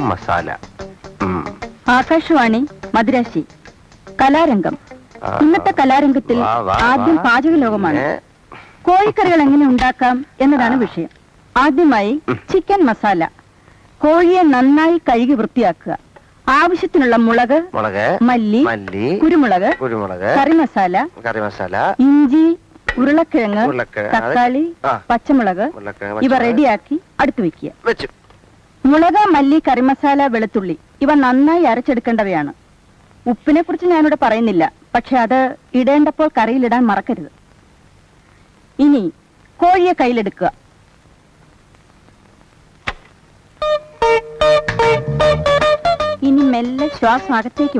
മസാല. ഉം. ആകാശവാണി മദ്രാശി. കലാരംഗം. ഇന്നത്തെ കലാരംഗത്തിൽ ആദ്യം. പാചക ലോകമാണ് കോഴിക്കറികൾ എങ്ങനെ ഉണ്ടാക്കാം എന്നതാണ് വിഷയം. ആദ്യമായി ചിക്കൻ മസാല. കോഴിയെ നന്നായി കഴുകി വൃത്തിയാക്കുക. ആവശ്യത്തിനുള്ള മുളക് മുളക് മല്ലി മല്ലി കുരുമുളക് കുരുമുളക് കറി മസാല കറി മസാല ഇഞ്ചി ഉരുളക്കിഴങ്ങ് തക്കാളി പച്ചമുളക് ഇവ റെഡിയാക്കി അടുത്ത് വെക്കുക. വെച്ചു. മുളക് മല്ലി കറിമസാല വെളുത്തുള്ളി ഇവ നന്നായി അരച്ചെടുക്കേണ്ടവയാണ്. ഉപ്പിനെ കുറിച്ച് ഞാനിവിടെ പറയുന്നില്ല. പക്ഷെ അത് ഇടേണ്ടപ്പോൾ കറിയിലിടാൻ മറക്കരുത്. ഇനി കോഴിയെ കയ്യിലെടുക്കുക. ഇനി മെല്ലെ ശ്വാസം അകത്തേക്ക്